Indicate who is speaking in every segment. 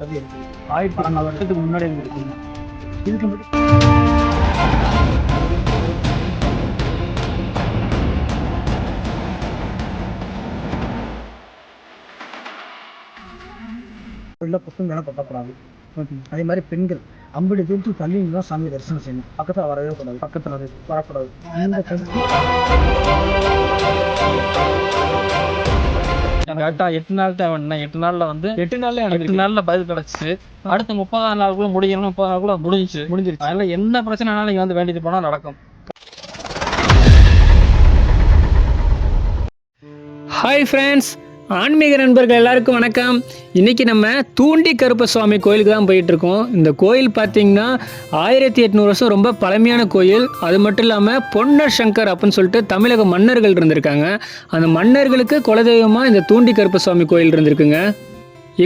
Speaker 1: இருக்கு ஆயிரத்தி அறநூறு வருஷத்துக்கு முன்னாடி இருக்குங்க இதுக்கு உள்ள பக்கம் மேலே கொட்டக்கூடாது. அதே மாதிரி பெண்கள் ஐம்பது தூரத்துக்கு தள்ளி தான் சாமி தரிசனம் செய்யணும். பக்கத்தில் வரவே கூடாது. பக்கத்தில் வரக்கூடாது. இந்த
Speaker 2: கரெக்டா எட்டு நாள் தேவைன்னா எட்டு நாள்ல வந்து எட்டு நாள்ல எனக்கு எட்டு நாள்ல பதில் கிடைச்சிச்சு. அடுத்த முப்பதாம் நாளுக்குள்ள முடியணும். முப்பது நாளுக்குள்ள முடிஞ்சிச்சு. முடிஞ்சிருச்சு. அதனால என்ன பிரச்சனைனாலும் நீங்க வந்து வேண்டியது போனா நடக்கும்.
Speaker 3: ஹாய் ஃப்ரெண்ட்ஸ் ஆன்மீக நண்பர்கள் எல்லாருக்கும் வணக்கம். இன்னைக்கு நம்ம தூண்டி கருப்ப சுவாமி கோயிலுக்கு தான் போயிட்டுருக்கோம். இந்த கோயில் பார்த்தீங்கன்னா ஆயிரத்தி எட்நூறு வருஷம் ரொம்ப பழமையான கோயில். அது மட்டும் இல்லாமல் பொன்னர் சங்கர் அப்படின்னு சொல்லிட்டு தமிழக மன்னர்கள் இருந்திருக்காங்க. அந்த மன்னர்களுக்கு குலதெய்வமாக இந்த தூண்டி கருப்ப சுவாமி கோயில் இருந்திருக்குங்க.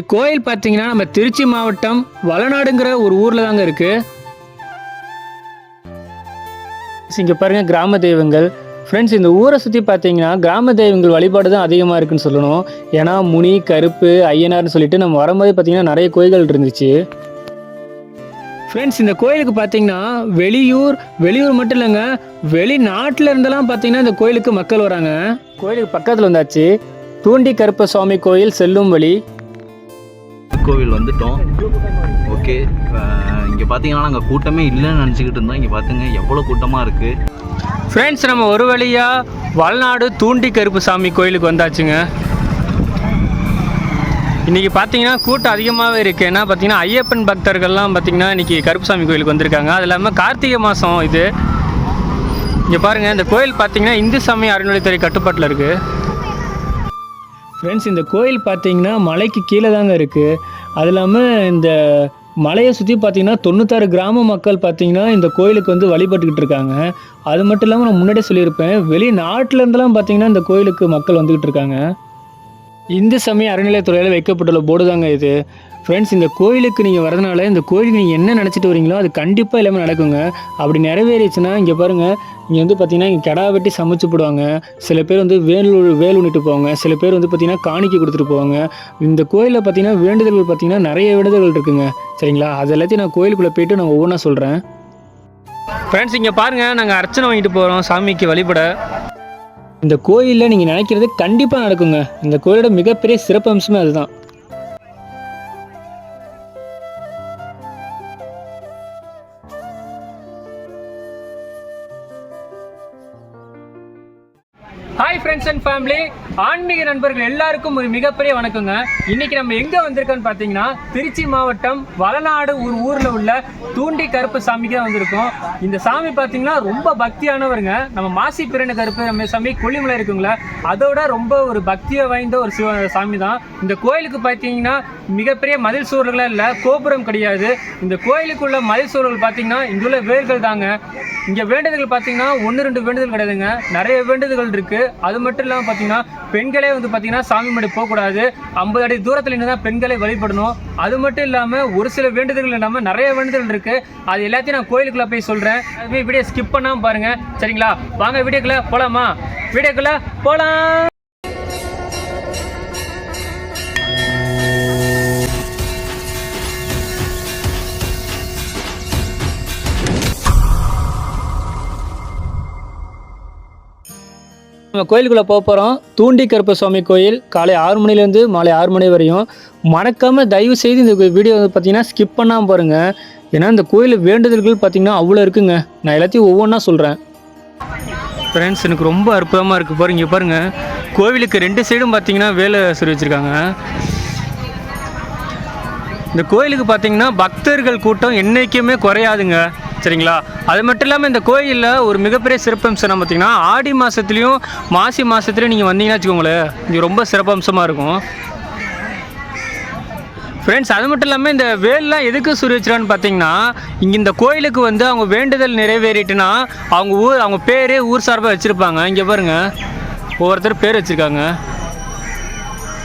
Speaker 3: இக்கோயில் பார்த்தீங்கன்னா நம்ம திருச்சி மாவட்டம் வளநாடுங்கிற ஒரு ஊரில் தாங்க இருக்குது இங்கே பாருங்கள் கிராம தெய்வங்கள். ஃப்ரெண்ட்ஸ் இந்த ஊரை சுற்றி பார்த்தீங்கன்னா கிராம தெய்வங்கள் வழிபாடு தான் அதிகமாக இருக்குன்னு சொல்லணும். ஏன்னா முனி கருப்பு ஐயனார்னு சொல்லிட்டு நம்ம வரும்போதே பார்த்தீங்கன்னா நிறைய கோயில்கள் இருந்துச்சு. ஃப்ரெண்ட்ஸ் இந்த கோயிலுக்கு பார்த்தீங்கன்னா வெளியூர் வெளியூர் மட்டும் இல்லைங்க வெளிநாட்டில் இருந்தெல்லாம் பார்த்தீங்கன்னா இந்த கோயிலுக்கு மக்கள் வராங்க. கோயிலுக்கு பக்கத்தில் வந்தாச்சு. தூண்டி கருப்ப சுவாமி கோயில் செல்லும் வழி.
Speaker 4: கோவில் வந்துட்டோம். ஓகே இங்கே பார்த்தீங்கன்னா நாங்கள் கூட்டமே இல்லைன்னு நினச்சிக்கிட்டு இருந்தோம். இங்கே பார்த்துங்க எவ்வளோ கூட்டமாக இருக்குது
Speaker 3: ஃப்ரெண்ட்ஸ் நம்ம ஒரு வழியாக வளநாடு தூண்டி கருப்பு சாமி கோயிலுக்கு வந்தாச்சுங்க. இன்றைக்கி பார்த்தீங்கன்னா கூட்டம் அதிகமாகவே இருக்குது ஏன்னா பார்த்தீங்கன்னா ஐயப்பன் பக்தர்கள்லாம் பார்த்தீங்கன்னா இன்றைக்கி கருப்புசாமி கோயிலுக்கு வந்திருக்காங்க. அது இல்லாமல் கார்த்திகை மாதம் இது. இங்கே பாருங்கள் இந்த கோயில் பார்த்தீங்கன்னா இந்து சமய அறநிலைத்துறை கட்டுப்பாட்டில் இருக்குது ஃப்ரெண்ட்ஸ் இந்த கோயில் பார்த்தீங்கன்னா மலைக்கு கீழே தாங்க இருக்குது அது இல்லாமல் இந்த மலையை சுற்றி பார்த்தீங்கன்னா தொண்ணூத்தாறு கிராம மக்கள் பார்த்தீங்கன்னா இந்த கோயிலுக்கு வந்து வழிபட்டுக்கிட்டு இருக்காங்க. அது மட்டும் இல்லாமல் நான் முன்னாடியே சொல்லியிருப்பேன் வெளிநாட்டிலேருந்துலாம் பார்த்தீங்கன்னா இந்த கோயிலுக்கு மக்கள் வந்துக்கிட்டு இருக்காங்க. இந்து சமய அறநிலையத்துறையில் வைக்கப்பட்டுள்ள போர்டு தாங்க இது. ஃப்ரெண்ட்ஸ் இந்த கோயிலுக்கு நீங்கள் வரதுனால இந்த கோயிலுக்கு நீங்கள் என்ன நினச்சிட்டு வரீங்களோ அது கண்டிப்பாக எல்லாமே நடக்குங்க. அப்படி நிறைவேறிச்சுன்னா இங்கே பாருங்கள் இங்கே வந்து பார்த்தீங்கன்னா இங்கே கிடா வெட்டி சமைச்சு போடுவாங்க. சில பேர் வந்து வேல் வேல் உண்ணிட்டு போவாங்க. சில பேர் வந்து பார்த்திங்கன்னா காணிக்கை கொடுத்துட்டு போவாங்க. இந்த கோயிலில் பார்த்தீங்கன்னா வேண்டுதல்கள் பார்த்தீங்கன்னா நிறைய வேண்டுதல்கள் இருக்குங்க. சரிங்களா? அது எல்லாத்தையும் நான் கோயிலுக்குள்ளே போயிட்டு நான் ஒவ்வொன்றா சொல்கிறேன் ஃப்ரெண்ட்ஸ் இங்கே பாருங்கள் நாங்கள் அர்ச்சனை வாங்கிட்டு போகிறோம் சாமிக்கு வழிபட. இந்த கோயிலில் நீங்கள் நினைக்கிறது கண்டிப்பாக நடக்குங்க. இந்த கோயிலோட மிகப்பெரிய சிறப்பம்சமே அதுதான். ஹாய் ஃப்ரெண்ட்ஸ் அண்ட் ஃபேமிலி ஆன்மீக நண்பர்கள் எல்லாருக்கும் ஒரு மிகப்பெரிய வணக்கங்க. இன்னைக்கு நம்ம எங்க வந்திருக்கோம்னு பார்த்தீங்கன்னா திருச்சி மாவட்டம் வளநாடு ஒரு ஊர்ல உள்ள தூண்டி கருப்பு சாமிக்கு தான் வந்திருக்கோம். இந்த சாமி பார்த்தீங்கன்னா ரொம்ப பக்தியானவருங்க. நம்ம மாசி பிறன கருப்பு நம்ம சாமி கொல்லிமலை இருக்குங்களா? அதோட ரொம்ப ஒரு பக்தியை வாய்ந்த ஒரு சிவ சாமி தான். இந்த கோயிலுக்கு பார்த்தீங்கன்னா மிகப்பெரிய மதில் சுவர்கள்லாம் இல்லை கோபுரம் கிடையாது. இந்த கோயிலுக்குள்ள மதில் சுவர்கள் பார்த்தீங்கன்னா இங்குள்ள வேர்கள் தாங்க. இங்கே வேண்டுதல்கள் பார்த்தீங்கன்னா ஒன்று ரெண்டு வேண்டுதல் கிடையாதுங்க. நிறைய வேண்டுதல்கள் இருக்கு. அது மட்டும் இல்லாமல் பார்த்தீங்கன்னா பெண்களே வந்து பார்த்தீங்கன்னா சாமி முன்னாடி போகக்கூடாது. ஐம்பது அடி தூரத்தில் நின்று தான் பெண்களை வழிபடணும். அது மட்டும் இல்லாமல் ஒரு சில வேண்டுதல்கள் இல்லாமல் நிறைய வேண்டுதல் இருக்குது அது எல்லாத்தையும் நான் கோயிலுக்குள்ளே போய் சொல்கிறேன் அதுவே வீடியோ ஸ்கிப் பண்ணாமல் பாருங்கள் சரிங்களா? வாங்க வீடியோக்குள்ளே போகலாமா வீடியோக்குள்ளே போகலாம் நம்ம கோயிலுக்குள்ளே போக போகிறோம் தூண்டி கருப்ப சுவாமி கோயில் காலை ஆறு மணிலேருந்து மாலை ஆறு மணி வரையும். மறக்காமல் தயவு செய்து இந்த வீடியோ வந்து பார்த்தீங்கன்னா ஸ்கிப் பண்ணாமல் பாருங்க. ஏன்னா இந்த கோயில் வேண்டுதல்கள் பார்த்தீங்கன்னா அவ்வளோ இருக்குங்க. நான் எல்லாத்தையும் ஒவ்வொன்றா சொல்கிறேன் ஃப்ரெண்ட்ஸ் எனக்கு ரொம்ப அற்புதமாக இருக்குது பாருங்க பாருங்கள் கோவிலுக்கு ரெண்டு சைடும் பார்த்தீங்கன்னா வேலை சொல்லி வச்சுருக்காங்க. இந்த கோயிலுக்கு பார்த்தீங்கன்னா பக்தர்கள் கூட்டம் என்றைக்குமே குறையாதுங்க. சரிங்களா? அது மட்டும் இல்லாமல் இந்த கோயிலில் ஒரு மிகப்பெரிய சிறப்பம்சம் என்ன பார்த்தீங்கன்னா ஆடி மாதத்துலேயும் மாசி மாதத்துலேயும் நீங்கள் வந்தீங்கன்னா வச்சுக்கோங்களேன். இது ரொம்ப சிறப்பம்சமாக இருக்கும். ஃப்ரெண்ட்ஸ் அது மட்டும் இல்லாமல் இந்த வேல்லாம் எதுக்கு சுரி வச்சிருக்கான்னு பார்த்தீங்கன்னா இங்கே இந்த கோயிலுக்கு வந்து அவங்க வேண்டுதல் நிறைவேறிட்டுனா அவங்க ஊர் அவங்க பேரே ஊர் சார்பாக வச்சுருப்பாங்க. இங்கே பாருங்க. ஒவ்வொருத்தர் பேர் வச்சுருக்காங்க.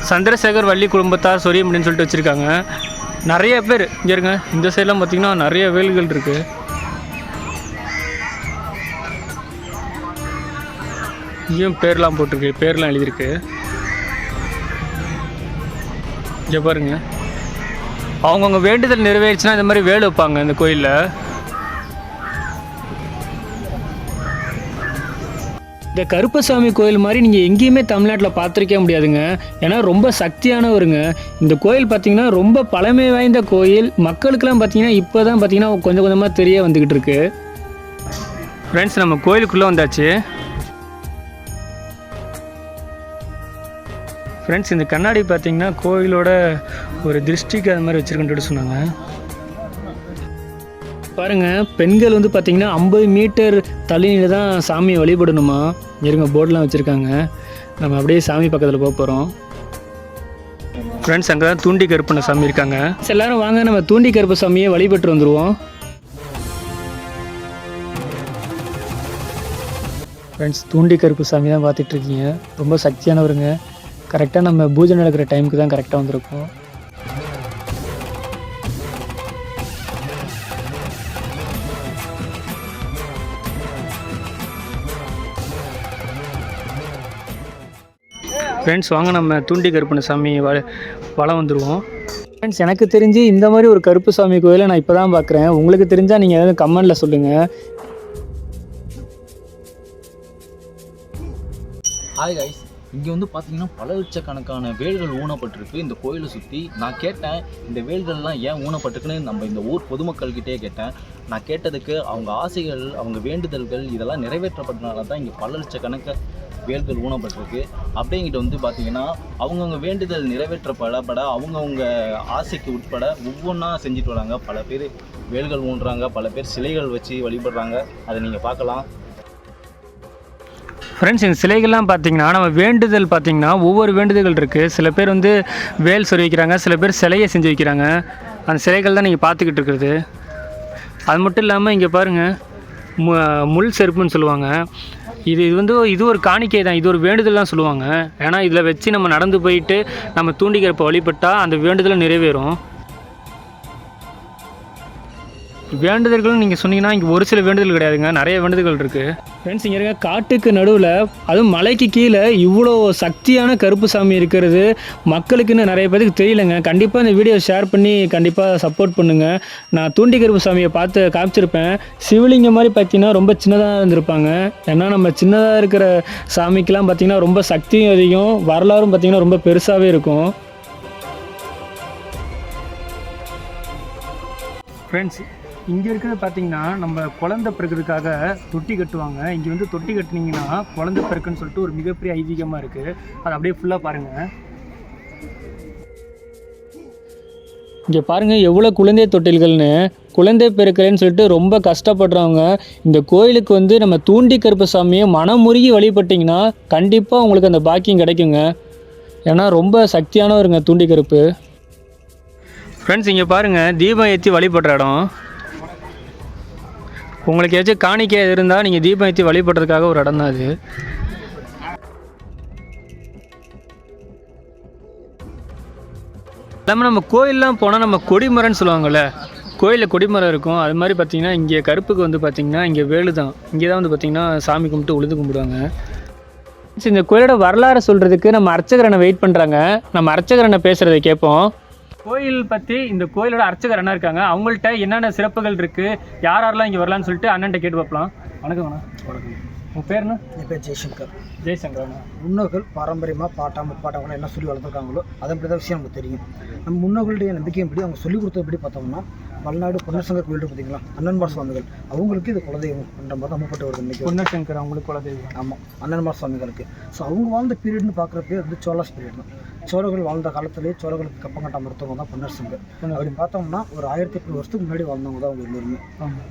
Speaker 3: சந்திரசேகர் வள்ளி குடும்பத்தார் சொரியம் அப்படின்னு சொல்லிட்டு வச்சுருக்காங்க. நிறைய பேர் இங்கே இருங்க. இந்த சைட்லாம் பார்த்தீங்கன்னா நிறைய வேல்கள் இருக்குது இங்கேயும் பேர்லாம் போட்டிருக்கு பேர்லாம் எழுதியிருக்கு. இங்கே பாருங்க. அவங்கவுங்க வேண்டுதல் நிறைவேறுச்சுன்னா இந்த மாதிரி வேல் வைப்பாங்க இந்த கோயிலில். இந்த கருப்பசாமி கோயில் மாதிரி நீங்கள் எங்கேயுமே தமிழ்நாட்டில் பார்த்துருக்கே முடியாதுங்க. ஏன்னா ரொம்ப சக்தியானவருங்க. இந்த கோயில் பார்த்தீங்கன்னா ரொம்ப பழமை வாய்ந்த கோயில். மக்களுக்கெல்லாம் பார்த்தீங்கன்னா இப்போ தான் பார்த்தீங்கன்னா கொஞ்சம் கொஞ்சமாக தெரிய வந்துக்கிட்டு இருக்கு. ஃப்ரெண்ட்ஸ் நம்ம கோயிலுக்குள்ளே வந்தாச்சு. ஃப்ரெண்ட்ஸ் இந்த கண்ணாடி பார்த்தீங்கன்னா கோயிலோட ஒரு திருஷ்டிக்கு அது மாதிரி வச்சுருக்கேன்னு சொன்னாங்க. பாருங்க பெண்கள் வந்து பார்த்திங்கன்னா ஐம்பது மீட்டர் தள்ளினில் தான் சாமியை வழிபடணுமா? இருங்க போர்டெலாம் வச்சுருக்காங்க. நம்ம அப்படியே சாமி பக்கத்தில் போக போகிறோம் ஃப்ரெண்ட்ஸ் அங்கே தான் தூண்டி கருப்பண்ண சாமி இருக்காங்க. எல்லோரும் எல்லாரும் வாங்க நம்ம தூண்டி கருப்பு சாமியை வழிபட்டு வந்துடுவோம் ஃப்ரெண்ட்ஸ் தூண்டி கருப்பு சாமி தான் பார்த்துட்ருக்கீங்க ரொம்ப சக்தியானவருங்க. கரெக்டாக நம்ம பூஜை நடக்கிற டைமுக்கு தான் கரெக்டாக வந்திருக்கோம். ஃப்ரெண்ட்ஸ் வாங்க நம்ம தூண்டி கருப்பண்ண சாமி வ வளம் வந்துடுவோம் ஃப்ரெண்ட்ஸ் எனக்கு தெரிஞ்சு இந்த மாதிரி ஒரு கருப்பு சாமி கோயிலை நான் இப்போ தான் பார்க்குறேன். உங்களுக்கு தெரிஞ்சால் நீங்கள் எதாவது கமெண்டில் சொல்லுங்கள்
Speaker 4: ஹாய் கைஸ் இங்கே வந்து பார்த்தீங்கன்னா பல லட்சக்கணக்கான வேல்கள் ஊனப்பட்டிருக்கு. இந்த கோயிலை சுற்றி நான் கேட்டேன் இந்த வேல்கள்லாம் ஏன் ஊனப்பட்டிருக்குன்னு நம்ம இந்த ஊர் பொதுமக்கள்கிட்டே கேட்டேன். நான் கேட்டதுக்கு அவங்க ஆசைகள் அவங்க வேண்டுதல்கள் இதெல்லாம் நிறைவேற்றப்பட்டனால தான் இங்கே பல லட்சக்கணக்க வேல்கள் ஊனப்பட்டிருக்கு. அப்படிங்கிட்ட வந்து பார்த்தீங்கன்னா அவங்கவுங்க வேண்டுதல் நிறைவேற்றப்படப்பட அவங்கவுங்க ஆசைக்கு உட்பட ஒவ்வொன்றா செஞ்சுட்டு வராங்க. பல பேர் வேல்கள் ஊன்றாங்க பல பேர் சிலைகள் வச்சு வழிபடுறாங்க. அதை நீங்கள் பார்க்கலாம்.
Speaker 3: ஃப்ரெண்ட்ஸ் இந்த சிலைகள்லாம் பார்த்தீங்கன்னா நம்ம வேண்டுதல் பார்த்தீங்கன்னா ஒவ்வொரு வேண்டுதல்கள் இருக்குது சில பேர் வந்து வேல் சொல்லி வைக்கிறாங்க சில பேர் சிலையை செஞ்சு வைக்கிறாங்க. அந்த சிலைகள் தான் நீங்கள் பார்த்துக்கிட்டு இருக்கிறது. அது மட்டும் இல்லாமல் இங்கே பாருங்கள் மு முள் செருப்புன்னு சொல்லுவாங்க. இது இது வந்து இது ஒரு காணிக்கை தான். இது ஒரு வேண்டுதல் தான் சொல்லுவாங்க. ஏன்னா இதில் வச்சு நம்ம நடந்து போயிட்டு நம்ம தூண்டிக்கிறப்ப வழிபட்டால் அந்த வேண்டுதலை நிறைவேறும். வேண்டுதல்கள் நீங்கள் சொன்னீங்கன்னா இங்கே ஒரு சில வேண்டுதல் கிடையாதுங்க. நிறைய வேண்டுதல்கள் இருக்குது ஃப்ரெண்ட்ஸ் இங்கே இருக்க காட்டுக்கு நடுவில் அதுவும் மலைக்கு கீழே இவ்வளோ சக்தியான கருப்பு சாமி இருக்கிறது. மக்களுக்குன்னு நிறைய பேருக்கு தெரியலங்க. கண்டிப்பாக இந்த வீடியோ ஷேர் பண்ணி கண்டிப்பாக சப்போர்ட் பண்ணுங்கள் நான் தூண்டி கருப்பு சாமியை பார்த்து காமிச்சிருப்பேன். சிவலிங்கம் மாதிரி பார்த்தீங்கன்னா ரொம்ப சின்னதாக இருந்திருப்பாங்க. ஏன்னா நம்ம சின்னதாக இருக்கிற சாமிக்கெலாம் பார்த்தீங்கன்னா ரொம்ப சக்தியும் அதிகம். வரலாறும் பார்த்தீங்கன்னா ரொம்ப பெருசாகவே இருக்கும். ஃப்ரெண்ட்ஸ் இங்கே இருக்கிறது பார்த்தீங்கன்னா நம்ம குழந்தை பிறக்கிறதுக்காக தொட்டி கட்டுவாங்க. இங்கே வந்து தொட்டி கட்டுனீங்கன்னா குழந்தை பிறக்குன்னு சொல்லிட்டு ஒரு மிகப்பெரிய ஐதீகமாக இருக்குது அதை அப்படியே ஃபுல்லாக பாருங்கள் இங்கே பாருங்கள் எவ்வளோ குழந்தை தொட்டில்கள்னு. குழந்தை பிறக்கிறேன்னு சொல்லிட்டு ரொம்ப கஷ்டப்படுறவங்க இந்த கோயிலுக்கு வந்து நம்ம தூண்டி கருப்பு சாமியை மனமுருகி வழிபட்டிங்கன்னா கண்டிப்பாக உங்களுக்கு அந்த பாக்கியம் கிடைக்குங்க. ஏன்னா ரொம்ப சக்தியானவருங்க தூண்டி கருப்பு. ஃப்ரெண்ட்ஸ் இங்கே பாருங்கள் தீபம் ஏற்றி வழிபடுற இடம். உங்களுக்கு ஏதாச்சும் காணிக்கை இருந்தால் நீங்கள் தீபம் ஏற்றி வழிபடுறதுக்காக ஒரு இடம் தான் அது. இல்லாமல் நம்ம கோயிலெலாம் போனால் நம்ம கொடிமரம்னு சொல்லுவாங்கள்ல கோயிலில் கொடிமரம் இருக்கும். அது மாதிரி பார்த்தீங்கன்னா இங்கே கருப்புக்கு வந்து பார்த்தீங்கன்னா இங்கே வேலு தான். இங்கே தான் வந்து பார்த்தீங்கன்னா சாமி கும்பிட்டு உழுது கும்பிடுவாங்க. சரி, இந்த கோயிலோட வரலாறு சொல்கிறதுக்கு நம்ம அர்ச்சகரனை வெயிட் பண்ணுறாங்க நம்ம அர்ச்சகரனை பேசுகிறத கேட்போம். கோயில் பற்றி இந்த கோயிலோட அர்ச்சகர் அண்ணா இருக்காங்க. அவங்கள்ட்ட என்னென்ன சிறப்புகள் இருக்குது யார் யாரெல்லாம் இங்கே வரலான்னு சொல்லிட்டு அண்ணன்ட்ட கேட்டு பார்க்கலாம் வணக்கம் அண்ணா.
Speaker 1: வணக்கம்.
Speaker 3: உங்கள் பேர் என்ன
Speaker 1: என் பேர் ஜெய்சங்கர்.
Speaker 3: ஜெய்சங்கர் அண்ணா.
Speaker 1: முன்னோர்கள் பாரம்பரியமாக பாட்டா முப்பாட்டவங்க என்ன சொல்லி வளர்த்துருக்காங்களோ அதன்படி தான் விஷயம் நமக்கு தெரியும். நம்ம முன்னோர்களுடைய நம்பிக்கையின்படி அவங்க சொல்லி கொடுத்தபடி பார்த்தோம்னா மல்நாடு பொன்னசங்கர் கோயில் பார்த்தீங்களா? அண்ணன்மார் சுவாமிகள் அவங்களுக்கு இது குலதெய்வம் என்ற மாதிரி நம்பப்பட்ட ஒரு நம்பிக்கை
Speaker 3: பொன்னசங்கர் அவங்களுக்கு குலதெய்வம்.
Speaker 1: ஆமாம் அண்ணன்மார் சுவாமிகளுக்கு ஸோ அவங்க வாழ்ந்த பீரியட்னு பார்க்குறப்பே வந்து சோழாஸ் பீரியட் தான். சோழர்கள் வாழ்ந்த காலத்திலேயே சோழர்களுக்கு கப்பங்கட்டா மருத்துவம் தான் பொன்னர் சங்கர் அப்படி பார்த்தோம்னா ஒரு ஆயிரத்தி எட்நூறு வருஷத்துக்கு முன்னாடி வாழ்ந்தவங்க தான் அவங்க எல்லாருமே.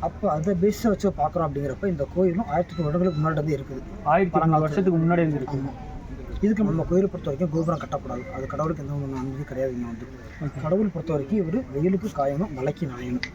Speaker 1: அப்போ அதை பேஸை வச்சு பார்க்குறோம் அப்படிங்கிறப்ப இந்த கோயிலும் ஆயிரத்தி எட்நூறு வருடங்களுக்கு முன்னாடி வந்து இருக்குது.
Speaker 3: ஆயிரத்தி அறநூறு வருஷத்துக்கு முன்னாடி
Speaker 1: ஆமாம் இதுக்கு நம்ம கோயிலை பொறுத்த வரைக்கும் கோபுரம் கட்டக்கூடாது. அது கடவுளுக்கு எந்த ஒன்று அனுமதி கிடையாது இங்கே வந்து. கடவுள் பொறுத்த வரைக்கும் இவர் வெயிலுக்கு காயணும் மழைக்கு நாயணும்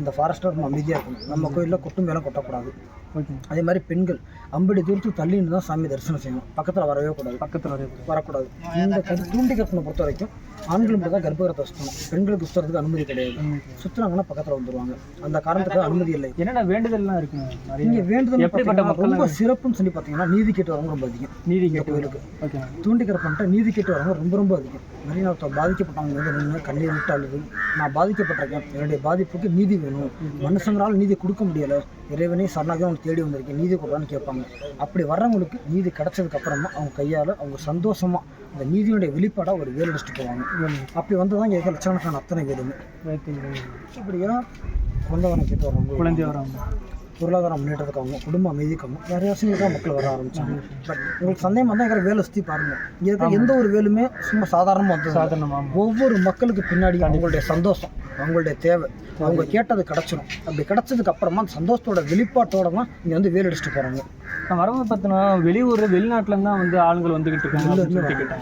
Speaker 1: இந்த ஃபாரஸ்ட்டில் நம்ம அமைதியாக இருக்கணும். நம்ம கோயிலில் கொட்டும் மேலே கொட்டக்கூடாது.
Speaker 2: ஓகே.
Speaker 1: அதே மாதிரி பெண்கள் அம்படி தூரத்துக்கு தள்ளி நின்று தான் சாமி தரிசனம் செய்யணும். பக்கத்தில் வரவே கூடாது.
Speaker 2: பக்கத்தில்
Speaker 1: வரக்கூடாது. இந்த தூண்டி கற்பனை பொறுத்த வரைக்கும் ஆண்கள் மட்டும் தான் கர்ப்பகிரத்தை சுற்றணும் பெண்களுக்கு சுற்றுறதுக்கு அனுமதி கிடையாது. சுற்றுனாங்கன்னா பக்கத்தில் வந்துருவாங்க. அந்த காரணத்துக்கு அனுமதி இல்லை.
Speaker 2: என்னென்ன வேண்டுதல்லாம் இருக்குங்க?
Speaker 1: இங்கே வேண்டுதல்
Speaker 2: எப்படிப்பட்ட
Speaker 1: ரொம்ப சிறப்புன்னு சொல்லி பார்த்தீங்கன்னா நீதி கேட்டு வரவங்க ரொம்ப அதிகம்.
Speaker 2: நீதி கேட்டு
Speaker 1: கோயிலுக்கு
Speaker 2: ஓகே.
Speaker 1: தூண்டி கற்பன்ட்டு நீதி கேட்டு வரவங்க ரொம்ப ரொம்ப அதிகம். நாள் பாதிக்கப்பட்டவங்க வந்து நின்று கண்ணீர் விட்டு அழுது. நான் பாதிக்கப்பட்டிருக்கேன். என்னுடைய பாதிப்புக்கு நீதி வேணும். மனுஷங்களால் நீதி கொடுக்க முடியலை. இறைவனே சரணாக அவங்க தேடி வந்திருக்கேன். நீதி கொடுறான்னு கேட்பாங்க. அப்படி வர்றவங்களுக்கு நீதி கிடைச்சதுக்கு அப்புறமா அவங்க கையால் அவங்க சந்தோஷமா அந்த நீதியுடைய வெளிப்பாடாக ஒரு வேல் அடிச்சுட்டு போவாங்க. அப்படி வந்து தான் இங்கே லட்சக்கணக்கான அத்தனை வேலுமே இப்படியா குழந்தை கேட்டு வரவங்க
Speaker 2: குழந்தை வராங்க.
Speaker 1: பொருளாதார முன்னேற்றத்துக்காகவும் குடும்ப அமைதிக்காகவும் நிறைய விஷயங்களுக்காக மக்கள் வர ஆரம்பிச்சாங்க. பட் உங்களுக்கு சந்தேகம் வந்தால் இருக்கிற வேலை சுற்றி பாருங்க. இங்கே இருக்கிற எந்த ஒரு வேலுமே சும்மா சாதாரணமாக வந்து
Speaker 2: சாதாரணமாக
Speaker 1: ஒவ்வொரு மக்களுக்கு பின்னாடி அவங்களுடைய சந்தோஷம் அவங்களுடைய தேவை. அவங்க கேட்டது கிடைச்சிடும் அப்படி கிடைச்சதுக்கு அப்புறமா அந்த சந்தோஷத்தோட வெளிப்பாட்டோட தான் இங்கே வந்து வேல் அடிச்சுட்டு போகிறாங்க
Speaker 2: நான் வரும்போது பார்த்தோன்னா வெளியூர் வெளிநாட்டுல தான் வந்து ஆளுங்கள் வந்துகிட்டு இருக்காங்க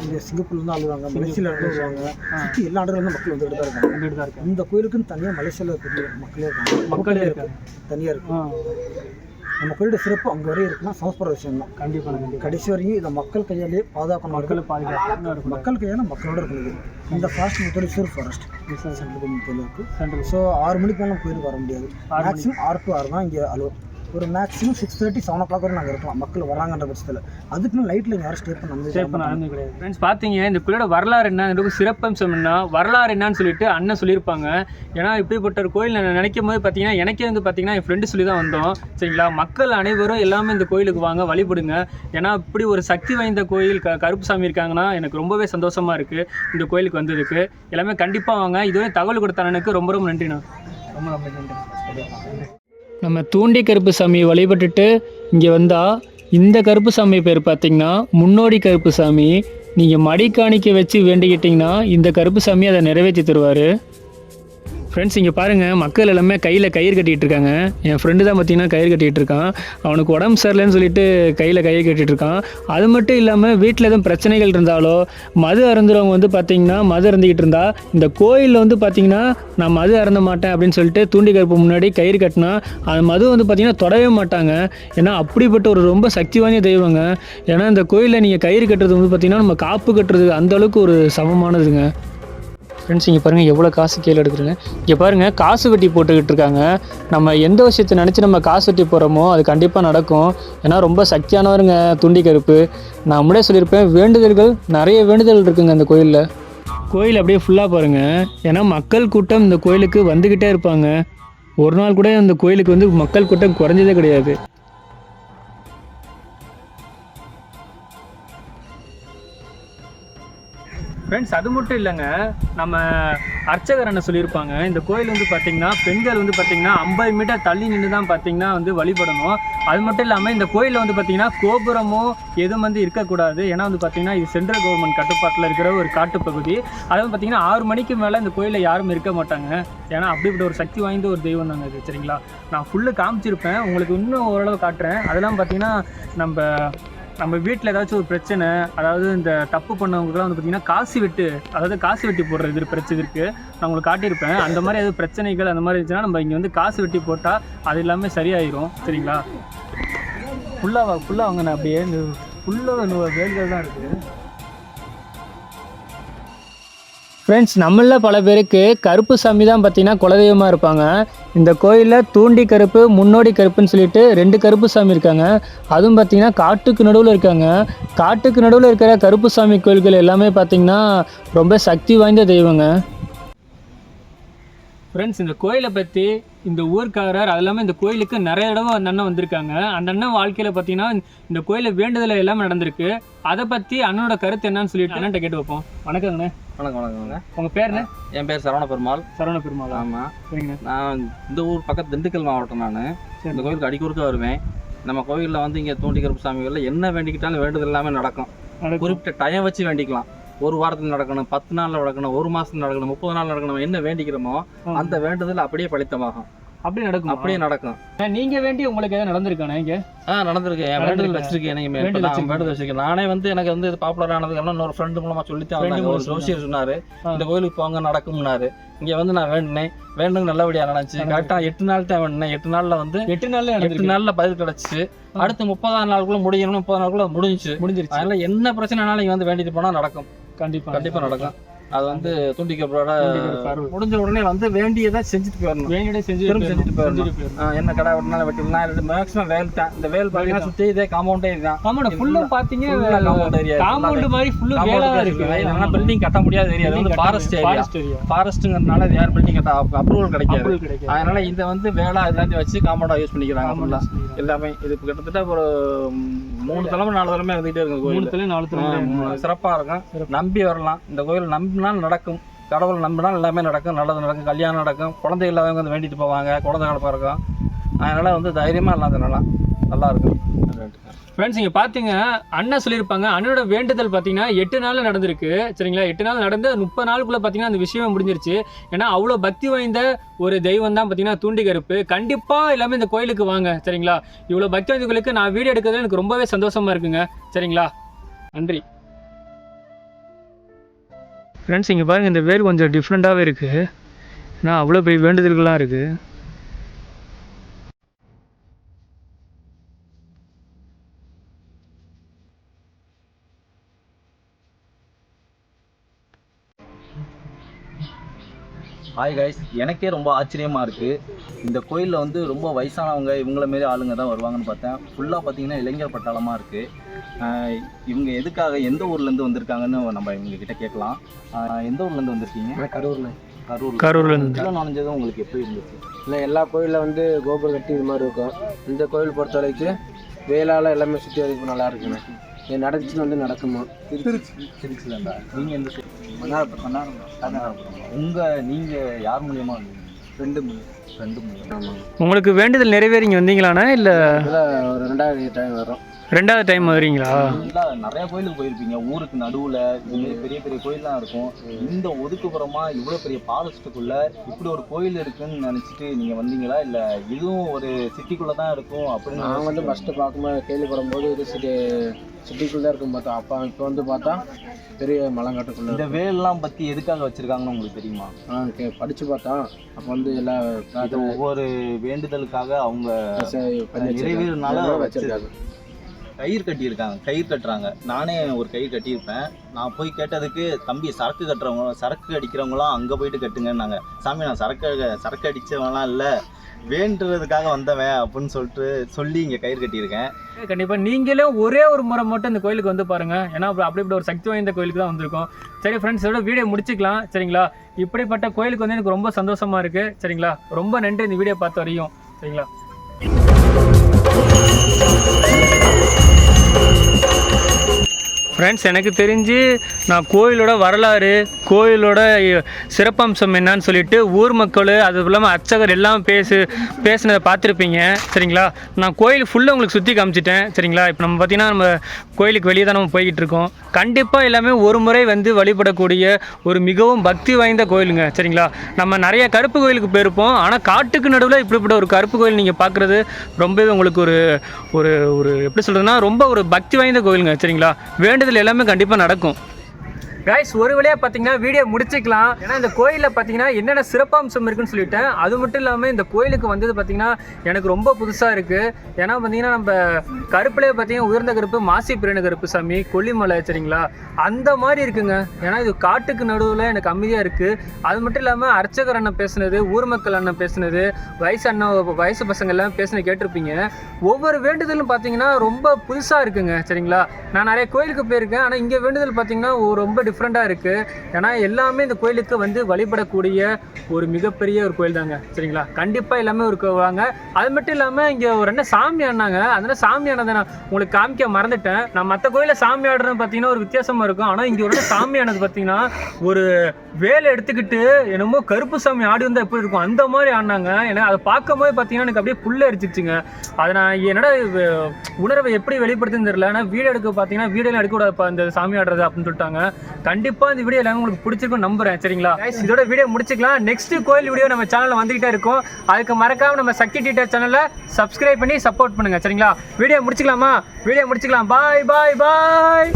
Speaker 1: இங்கே சிங்கப்பூர்லேருந்து அழுவாங்க மலேசியால இருந்து வருவாங்க. சுற்றி எல்லா இடத்துலேருந்து மக்கள் வந்துகிட்டு தான் இருக்காங்க.
Speaker 2: வந்துட்டு தான் இருக்காங்க.
Speaker 1: இந்த கோயிலுக்குன்னு தனியாக மலேசியாவில் மக்களே இருக்காங்க.
Speaker 2: மக்களே இருக்காங்க.
Speaker 1: தனியாக இருக்கு.
Speaker 2: ஆ.
Speaker 1: நம்ம கோயிலுடைய சிறப்பு அங்கே வரையும் இருக்குன்னா சமஸ்பர விஷயம் தான்.
Speaker 2: கண்டிப்பாக
Speaker 1: கடைசி வரையும் இதை மக்கள் கையாலே பாதுகாக்கணும்.
Speaker 2: மக்களை பாதுகாப்பு இருக்கும்
Speaker 1: மக்கள் கையால மக்களோட இருக்குது இந்த ஃபாரஸ்ட் பொறுத்தவரை ரிசர்வ் ஃபாரஸ்ட் சென்ட்ரல் கவர்மெண்ட் இருக்கு.
Speaker 2: சென்ட்ரல்
Speaker 1: ஸோ ஆறு மணிக்கு மேலே கோயிலுக்கு வர முடியாது. மேக்ஸிமம் ஆறு டு ஆறு தான் இங்கே அலோ ஒரு maximum six thirty seven o'clock வரை நாங்கள் இருக்கலாம். மக்கள் வராங்கன்ற பட்சத்தில். அதுக்கு மேலே லைட்டில் யாரும் ஸ்டே பண்ண
Speaker 2: ஸ்டே பண்ண கிடையாது.
Speaker 3: ஃப்ரெண்ட்ஸ் பார்த்தீங்க இந்த கோயிலோட வரலாறு என்ன? இதுக்கு சிறப்பம்சம் என்ன? வரலாறு என்னன்னு சொல்லிட்டு அண்ணன் சொல்லியிருப்பாங்க. ஏன்னா இப்படிப்பட்ட ஒரு கோயில் நான் நினைக்கும் போது பார்த்தீங்கன்னா எனக்கே வந்து பார்த்தீங்கன்னா என் ஃப்ரெண்டு சொல்லி தான் வந்தோம். சரிங்களா? மக்கள் அனைவரும் எல்லாமே இந்த கோயிலுக்கு வாங்க வழிபடுங்க. ஏன்னா இப்படி ஒரு சக்தி வாய்ந்த கோயில் க கருப்பு சாமி இருக்காங்கன்னா எனக்கு ரொம்பவே சந்தோஷமா இருக்கு. இந்த கோயிலுக்கு வந்ததுக்கு. எல்லாமே கண்டிப்பாக வாங்க. இதுவே தகவல் கொடுத்த அண்ணனுக்கு ரொம்ப ரொம்ப நன்றிண்ணா.
Speaker 2: ரொம்ப ரொம்ப நன்றி.
Speaker 3: நம்ம தூண்டி கருப்பு சாமியை வழிபட்டுட்டு இங்கே வந்தால் இந்த கருப்பு சாமி பேர் பார்த்தீங்கன்னா முன்னோடி கருப்பு சாமி. நீங்கள் மடிக்காணிக்க வச்சு வேண்டிக்கிட்டிங்கன்னா இந்த கருப்பு சாமி அதை நிறைவேற்றி தருவார். ஃப்ரெண்ட்ஸ் இங்கே பாருங்கள் மக்கள் எல்லாமே கையில் கயிறு கட்டிகிட்டு இருக்காங்க. என் ஃப்ரெண்டு தான் பார்த்தீங்கன்னா கயிறு கட்டிகிட்டு இருக்கான். அவனுக்கு உடம்பு சரியில்லைன்னு சொல்லிட்டு கையில் கயிறு கட்டிகிட்டு இருக்கான். அது மட்டும் இல்லாமல் வீட்டில் எதுவும் பிரச்சனைகள் இருந்தாலோ மது அருந்துறவங்க வந்து பார்த்தீங்கன்னா மது அருந்திக்கிட்டு இருந்தா இந்த கோயிலில் வந்து பார்த்தீங்கன்னா நான் மது அருந்த மாட்டேன் அப்படின்னு சொல்லிட்டு தூண்டி கருப்பு முன்னாடி கயிறு கட்டினா அந்த மது வந்து பார்த்தீங்கன்னா தொடவே மாட்டாங்க. ஏன்னா அப்படிப்பட்ட ஒரு ரொம்ப சக்தி வாய்ந்த தெய்வங்க. ஏன்னா இந்த கோயிலில் நீங்கள் கயிறு கட்டுறது வந்து பார்த்தீங்கன்னா நம்ம காப்பு கட்டுறது அந்த அளவுக்கு ஒரு சமமானதுங்க. ஃப்ரெண்ட்ஸ் இங்கே பாருங்கள் எவ்வளோ காசு கீழே எடுக்குறேங்க இங்கே பாருங்கள் காசு வெட்டி போட்டுக்கிட்டு இருக்காங்க. நம்ம எந்த விஷயத்தை நினச்சி நம்ம காசு வெட்டி போகிறோமோ அது கண்டிப்பாக நடக்கும். ஏன்னா ரொம்ப சக்தியானவருங்க துண்டி கருப்பு. நான் முன்னே சொல்லியிருப்பேன் வேண்டுதல்கள் நிறைய வேண்டுதல் இருக்குங்க அந்த கோயிலில். கோயில் அப்படியே ஃபுல்லாக பாருங்கள் ஏன்னா மக்கள் கூட்டம் இந்த கோயிலுக்கு வந்துக்கிட்டே இருப்பாங்க. ஒரு நாள் கூட அந்த கோயிலுக்கு வந்து மக்கள் கூட்டம் குறைஞ்சதே கிடையாது. ஃப்ரெண்ட்ஸ் அது மட்டும் இல்லைங்க. நம்ம அர்ச்சகர் என்ன சொல்லியிருப்பாங்க. இந்த கோயில் வந்து பார்த்தீங்கன்னா பெண்கள் வந்து பார்த்தீங்கன்னா ஐம்பது மீட்டர் தள்ளி நின்று தான் பார்த்தீங்கன்னா வந்து வழிபடணும். அது மட்டும் இல்லாமல் இந்த கோயிலில் வந்து பார்த்தீங்கன்னா கோபுரமோ எதுவும் வந்து இருக்கக்கூடாது. ஏன்னா வந்து பார்த்தீங்கன்னா இது சென்ட்ரல் கவர்மெண்ட் கட்டுப்பாட்டில் இருக்கிற ஒரு காட்டுப்பகுதி. அது வந்து பார்த்தீங்கன்னா ஆறு மணிக்கு மேலே இந்த கோயிலில் யாரும் இருக்க மாட்டாங்க. ஏன்னா அப்படிப்பட்ட ஒரு சக்தி வாய்ந்த ஒரு தெய்வம் தாங்க இது சரிங்களா? நான் ஃபுல்லு காமிச்சிருப்பேன். உங்களுக்கு இன்னும் ஓரளவு காட்டுறேன். அதெல்லாம் பார்த்தீங்கன்னா நம்ம நம்ம வீட்டில் ஏதாச்சும் ஒரு பிரச்சனை அதாவது இந்த தப்பு பண்ணவங்களுக்குலாம் வந்து பார்த்தீங்கன்னா காசு வெட்டு அதாவது காசு வெட்டி போடுறது இது பிரச்சனை இருக்குது நான் உங்களுக்கு காட்டியிருப்பேன். அந்த மாதிரி ஏதாவது பிரச்சனைகள் அந்த மாதிரி இருந்துச்சுன்னா நம்ம இங்கே வந்து காசு வெட்டி போட்டால் அது எல்லாமே சரியாயிரும். சரிங்களா? ஃபுல்லாக ஃபுல்லாக வாங்கினேன் அப்படியே இந்த ஃபுல்லாக வேல்கள் தான் இருக்குது ஃப்ரெண்ட்ஸ் நம்மள பல பேருக்கு கருப்பு சாமி தான் பார்த்தீங்கன்னா குலதெய்வமாக இருப்பாங்க. இந்த கோயிலில் தூண்டி கருப்பு முன்னோடி கருப்புன்னு சொல்லிட்டு ரெண்டு கருப்பு சாமி இருக்காங்க. அதுவும் பார்த்தீங்கன்னா காட்டுக்கு நடுவில் இருக்காங்க. காட்டுக்கு நடுவில் இருக்கிற கருப்பு சாமி கோயில்கள் எல்லாமே பார்த்தீங்கன்னா ரொம்ப சக்தி வாய்ந்த தெய்வங்க. ஃப்ரெண்ட்ஸ் இந்த கோயிலை பற்றி இந்த ஊர்க்காரர் அது இல்லாமல் இந்த கோயிலுக்கு நிறைய தடவை அந்த அண்ணன் வந்திருக்காங்க. அந்த அண்ணன் வாழ்க்கையில் பார்த்தீங்கன்னா இந்த கோயிலில் வேண்டுதல் எல்லாமே நடந்திருக்கு. அதை பற்றி அண்ணனோட கருத்து என்னன்னு சொல்லிட்டு அண்ணன்ட்ட கேட்டு வைப்போம் வணக்கங்கண்ணே
Speaker 5: வணக்கம் வணக்கங்க
Speaker 3: உங்கள் பேர் என்ன?
Speaker 5: என் பேர் சரவண பெருமாள்
Speaker 3: சரவண பெருமாளா
Speaker 5: ஆமாம்
Speaker 3: சரிங்க.
Speaker 5: நான் இந்த ஊர் பக்கத்து திண்டுக்கல் மாவட்டம் நான்.
Speaker 3: சரி.
Speaker 5: இந்த கோயிலுக்கு அடிக்கொருக்க வருவேன். நம்ம கோயிலில் வந்து இங்கே தூண்டி கருப்பு சாமிகளில் என்ன வேண்டிக்கிட்டாலும் வேண்டுதல் எல்லாமே நடக்கும்.
Speaker 3: நடக்கும்.
Speaker 5: குறிப்பிட்ட டைம் வச்சு வேண்டிக்கலாம். ஒரு வாரத்தில் நடக்கணும் பத்து நாளில் நடக்கணும் ஒரு மாதத்துல நடக்கணும் முப்பது நாள் நடக்கணும் என்ன வேண்டிக்கிறோமோ. அந்த வேண்டுதல் அப்படியே பலித்தமாகும்.
Speaker 3: அப்படி நடக்கும்?
Speaker 5: அப்படியே நடக்கும்.
Speaker 3: நீங்க வேண்டி உங்களுக்கு எதாவது நடந்திருக்கானே இங்க?
Speaker 5: ஆ நடந்திருக்கு. என் வேண்டுதல் வச்சிருக்கேன் எனக்கு
Speaker 3: வேண்டுதல்
Speaker 5: வச்சிருக்கேன். நானே வந்து எனக்கு வந்து இது பாப்புலர் ஆனதுக்கெல்லாம் இன்னொரு ஃப்ரெண்டு மூலமா சொல்லித்தான் ஒரு ஜோசியர் சொன்னாரு. இந்த கோயிலுக்கு போங்க நடக்கும்னாரு. இங்க வந்து நான் வேண்டினேன். வேண்டும் நல்லபடியா நடந்துச்சு. கரெக்டா எட்டு நாள் தான் வேண்டினேன். எட்டு நாள்ல வந்து
Speaker 3: எட்டு நாள்ல
Speaker 5: எட்டு நாள்ல பதில் கிடைச்சிச்சு அடுத்து முப்பதாம் நாளுக்குள்ள முடியணும் முப்பது நாளுக்குள்ள முடிஞ்சுச்சு.
Speaker 3: முடிஞ்சிருச்சு.
Speaker 5: அதனால என்ன பிரச்சனைனாலும் இங்க வந்து வேண்டிட்டு போனா நடக்கும்.
Speaker 3: கண்டிப்பா
Speaker 5: கண்டிப்பா நடக்கும். அது வந்து துண்டிக்கப்பட. முடிஞ்ச உடனே வந்து வேண்டியதை செஞ்சுட்டு போயிடணும்.
Speaker 3: வேண்டியதே செஞ்சு
Speaker 5: செஞ்சுட்டு போயிடணும். என்ன கடை வெட்டினாலும் வெட்டிடலாம் மேக்ஸிமம் வேல் தான் இந்த வேல் பார்த்தீங்கன்னா சுற்றி இதே காம்பவுண்டே இதுதான்
Speaker 3: ஆமாடா ஃபுல்லும் பாத்தீங்க
Speaker 5: காம்பவுண்ட் ஏரியா
Speaker 3: காம்பவுண்ட் மாதிரி ஃபுல்லும் வேலை தான் இருக்கு.
Speaker 5: பில்டிங் கட்ட முடியாத ஏரியா அது வந்து ஃபாரஸ்ட் ஏரியா
Speaker 3: ஃபாரஸ்ட் ஏரியா
Speaker 5: ஃபாரஸ்ட்டுங்கிறதுனால இது யார் பில்டிங் கட்ட அப்ரூவல் கிடைக்காது. அதனால இதை வந்து வேலை எல்லாத்தையும் வச்சு காம்பவுண்டா யூஸ் பண்ணிக்கிறாங்க ஃபுல்லா
Speaker 3: Compound
Speaker 5: எல்லாமே இது கிட்டத்தட்ட ஒரு மூணு தலைமை நாலு தலைமை இருந்துகிட்டே இருக்கு கோயில்.
Speaker 3: நாலு தலை
Speaker 5: சிறப்பா இருக்கும். நம்பி வரலாம். இந்த கோயில் நம்பினால் நடக்கும். கடவுளை நம்பினால் எல்லாமே நடக்கும். நல்லது நடக்கும். கல்யாணம் நடக்கும். குழந்தை இல்லாதவங்க வந்து வேண்டிட்டு போவாங்க. குழந்தை கலப்பாக இருக்கும். அதனால் வந்து தைரியமாக இல்லாத நல்லா நல்லாயிருக்கும்
Speaker 3: ஃப்ரெண்ட்ஸ் இங்கே பார்த்தீங்க அண்ணன் சொல்லியிருப்பாங்க. அண்ணனோட வேண்டுதல் பார்த்தீங்கன்னா எட்டு நாள் நடந்திருக்கு. சரிங்களா? எட்டு நாள் நடந்து முப்பது நாளுக்குள்ளே பார்த்தீங்கன்னா அந்த விஷயமே முடிஞ்சிருச்சு. ஏன்னா அவ்வளோ பக்தி வாய்ந்த ஒரு தெய்வம் தான் பார்த்தீங்கன்னா தூண்டி கருப்பு. எல்லாமே இந்த கோயிலுக்கு வாங்க. சரிங்களா? இவ்வளோ பக்தி வாய்ந்தவங்களுக்கு நான் வீடியோ எடுக்கிறதுல எனக்கு ரொம்பவே சந்தோஷமாக இருக்குங்க. சரிங்களா? நன்றி. ஃப்ரெண்ட்ஸ் இங்கே பாருங்கள் இந்த வேர் கொஞ்சம் டிஃப்ரெண்ட்டாகவே இருக்குது ஏன்னா அவ்வளோ பெரிய வேண்டுதல்கள்லாம் இருக்குது
Speaker 4: ஹாய் கைஸ் எனக்கே ரொம்ப ஆச்சரியமா இருக்கு. இந்த கோயிலில் வந்து ரொம்ப வயசானவங்க இவங்கள மாரி ஆளுங்க தான் வருவாங்கன்னு பார்த்தேன். ஃபுல்லாக பார்த்தீங்கன்னா இளைஞர் பட்டாளமாக இருக்கு. ஆஹ் இவங்க எதுக்காக எந்த ஊர்லேருந்து வந்திருக்காங்கன்னு நம்ம இவங்க கிட்ட கேட்கலாம் எந்த ஊர்லேருந்து வந்திருக்கீங்க?
Speaker 1: கரூரில்.
Speaker 4: கரூர்
Speaker 3: கரூர்ல.
Speaker 4: உள்ள நுழைஞ்சதும் உங்களுக்கு எப்படி இருந்துச்சு?
Speaker 6: இல்லை எல்லா கோயிலில் வந்து கோபுரம் கட்டி இது மாதிரி இருக்கும். இந்த கோயில் பொறுத்த வரைக்கும் வேளால் எல்லாமே சுற்றி வரைக்கும் நல்லா இருக்குண்ணே இது நடந்துச்சுன்னு வந்து நடக்குமா?
Speaker 4: திருச்சி. திருச்சி தான்டா நீங்கள் எந்த உங்கள் நீங்கள் யார் மூலியமா ரெண்டு ரெண்டு
Speaker 3: உங்களுக்கு வேண்டுதல் நிறைவேறிங்க வந்தீங்களாண்ணா இல்லை
Speaker 6: ஒரு ரெண்டாவது டைம் வரும்
Speaker 3: ரெண்டாவது டைம் வரீங்களா
Speaker 4: இல்லை நிறைய கோயிலுக்கு போயிருப்பீங்க ஊருக்கு நடுவில் இந்த மாதிரி பெரிய பெரிய கோயில்லாம் இருக்கும் இந்த ஒதுக்குப்புறமா இவ்வளோ பெரிய ஃபாரஸ்ட்டுக்குள்ள இப்படி ஒரு கோயில் இருக்குன்னு நினச்சிட்டு நீங்கள் வந்தீங்களா இல்லை இதுவும் ஒரு சிட்டிக்குள்ளே தான் இருக்கும் அப்படின்னு
Speaker 6: நான் வந்து ஃபஸ்ட்டு பார்க்கும்போது கேள்விப்படும்போது இது சிட்டி சிட்டிக்குள்ளே இருக்கும் பார்த்தோம் அப்போ இப்போ வந்து பார்த்தா பெரிய மலங்காட்டுக்குள்ளே
Speaker 4: இந்த வேல்லாம் பத்தி எதுக்காக வச்சிருக்காங்கன்னு உங்களுக்கு தெரியுமா?
Speaker 6: ஆ கே படித்து பார்த்தோம் அப்போ வந்து எல்லா
Speaker 4: ஒவ்வொரு வேண்டுதலுக்காக அவங்க நிறைவேறினால
Speaker 6: வச்சிருக்காங்க.
Speaker 4: கயிறு கட்டியிருக்காங்க கயிறு கட்டுறாங்க. நானே ஒரு கயிறு கட்டியிருப்பேன். நான் போய் கேட்டதுக்கு தம்பி சரக்கு கட்டுறவங்க சரக்கு அடிக்கிறவங்களாம் அங்கே போயிட்டு கட்டுங்கன்னாங்க. சாமி நான் சரக்கு சரக்கு அடித்தவங்களாம் இல்லை. வேண்டுறதுக்காக வந்தவன் அப்படின்னு சொல்லிட்டு சொல்லி இங்கே கயிறு கட்டியிருக்கேன்.
Speaker 3: கண்டிப்பாக நீங்களே ஒரே ஒரு முறை மட்டும் இந்த கோயிலுக்கு வந்து பாருங்க. ஏன்னா அப்ப- அப்படி இப்படி ஒரு சக்தி வாய்ந்த கோயிலுக்கு தான் வந்திருக்கோம். சரி ஃப்ரெண்ட்ஸ் இதோட வீடியோ முடிச்சுக்கலாம். சரிங்களா? இப்படிப்பட்ட கோயிலுக்கு வந்து எனக்கு ரொம்ப சந்தோஷமாக இருக்குது சரிங்களா? ரொம்ப நன்றி இந்த வீடியோ பார்த்த வரையும். சரிங்களா? ஃப்ரெண்ட்ஸ் எனக்கு தெரிஞ்சு நான் கோயிலோட வரலாறு கோயிலோட சிறப்பம்சம் என்னன்னு சொல்லிட்டு ஊர் மக்கள் அது இல்லாமல் அர்ச்சகர் எல்லாம் பேசு பேசுனதை பார்த்துருப்பீங்க. சரிங்களா? நான் கோயில் ஃபுல்லாக உங்களுக்கு சுற்றி காமிச்சிட்டேன். சரிங்களா? இப்போ நம்ம பார்த்திங்கன்னா நம்ம கோயிலுக்கு வெளியே தான் நம்ம போய்கிட்டு இருக்கோம். கண்டிப்பாக எல்லாமே ஒரு முறை வந்து வழிபடக்கூடிய ஒரு மிகவும் பக்தி வாய்ந்த கோயிலுங்க. சரிங்களா? நம்ம நிறைய கருப்பு கோயிலுக்கு போயிருப்போம். ஆனால் காட்டுக்கு நடுவில் இப்படிப்பட்ட ஒரு கருப்பு கோயில் நீங்கள் பார்க்குறது ரொம்பவே உங்களுக்கு ஒரு ஒரு ஒரு எப்படி சொல்கிறதுனா ரொம்ப ஒரு பக்தி வாய்ந்த கோயிலுங்க. சரிங்களா? வேண்டுதல் எல்லாமே கண்டிப்பாக நடக்கும். கைஸ் ஒரு வழியாக பார்த்தீங்கன்னா வீடியோ முடிச்சுக்கலாம். ஏன்னா இந்த கோயிலில் பார்த்தீங்கன்னா என்னென்ன சிறப்பம்சம் இருக்குன்னு சொல்லிட்டேன். அது மட்டும் இல்லாமல் இந்த கோயிலுக்கு வந்தது பார்த்தீங்கன்னா எனக்கு ரொம்ப புதுசாக இருக்குது ஏன்னா பார்த்தீங்கன்னா நம்ம கருப்புலேயே பார்த்தீங்கன்னா உயர்ந்த கருப்பு மாசி பிரண கருப்பு சாமி கொல்லிமலை சரிங்களா? அந்த மாதிரி இருக்குங்க. ஏன்னா இது காட்டுக்கு நடுவில் எனக்கு அமைதியாக இருக்குது அது மட்டும் இல்லாமல் அர்ச்சகர் அண்ணன் பேசுனது ஊர் மக்கள் அண்ணன் பேசுனது வயசு அண்ணன் வயசு பசங்க எல்லாம் பேசுனது கேட்டிருப்பீங்க. ஒவ்வொரு வேண்டுதலும் பார்த்தீங்கன்னா ரொம்ப புதுசாக இருக்குங்க சரிங்களா? நான் நிறைய கோயிலுக்கு போயிருக்கேன். ஆனால் இங்கே வேண்டுதல் பார்த்தீங்கன்னா ரொம்ப டிஃப்ரெண்ட்டாக இருக்குது ஏன்னா எல்லாமே இந்த கோயிலுக்கு வந்து வழிபடக்கூடிய ஒரு மிகப்பெரிய ஒரு கோயில் தாங்க. சரிங்களா? கண்டிப்பாக எல்லாமே ஒரு வாங்க அது மட்டும் இல்லாமல் இங்கே ஒரு என்ன சாமி ஆடினாங்க. அதனால சாமி ஆனதை நான் உங்களுக்கு காமிக்க மறந்துட்டேன். நான் மற்ற கோயிலில் சாமி ஆடுறதுன்னு பார்த்தீங்கன்னா ஒரு வித்தியாசமாக இருக்கும். ஆனால் இங்கே ஒரு சாமி ஆனது பார்த்தீங்கன்னா ஒரு வேலை எடுத்துக்கிட்டு என்னமோ கருப்பு சாமி ஆடி வந்தால் எப்படி இருக்கும்? அந்த மாதிரி ஆடினாங்க. ஏன்னா அதை பார்க்கும்போது பார்த்தீங்கன்னா எனக்கு அப்படியே புல்ல அரிச்சிச்சுங்க அதை நான் என்னடா உணர்வை எப்படி வெளிப்படுத்துன்னு தெரியல. ஆனால் வீடு எடுக்க பார்த்தீங்கன்னா வீடெல்லாம் எடுக்கக்கூடாதுப்பா இந்த சாமி ஆடுறது அப்படின்னு சொல்லிட்டாங்க. கண்டிப்பா இந்த வீடியோ எல்லாமே உங்களுக்கு பிடிச்சிருக்கும் நம்புறேன் சரிங்களா? இதோட வீடியோ முடிச்சுக்கலாம். நெக்ஸ்ட் கோயில் வீடியோ நம்ம சேனல்ல வந்துகிட்டே இருக்கும். அதுக்கு மறக்காம நம்ம சக்தி டீட்டர் சேனலை சப்ஸ்கிரைப் பண்ணி சப்போர்ட் பண்ணுங்க சரிங்களா? வீடியோ முடிச்சுக்கலாமா? வீடியோ முடிச்சுக்கலாம். பாய் பாய் பாய்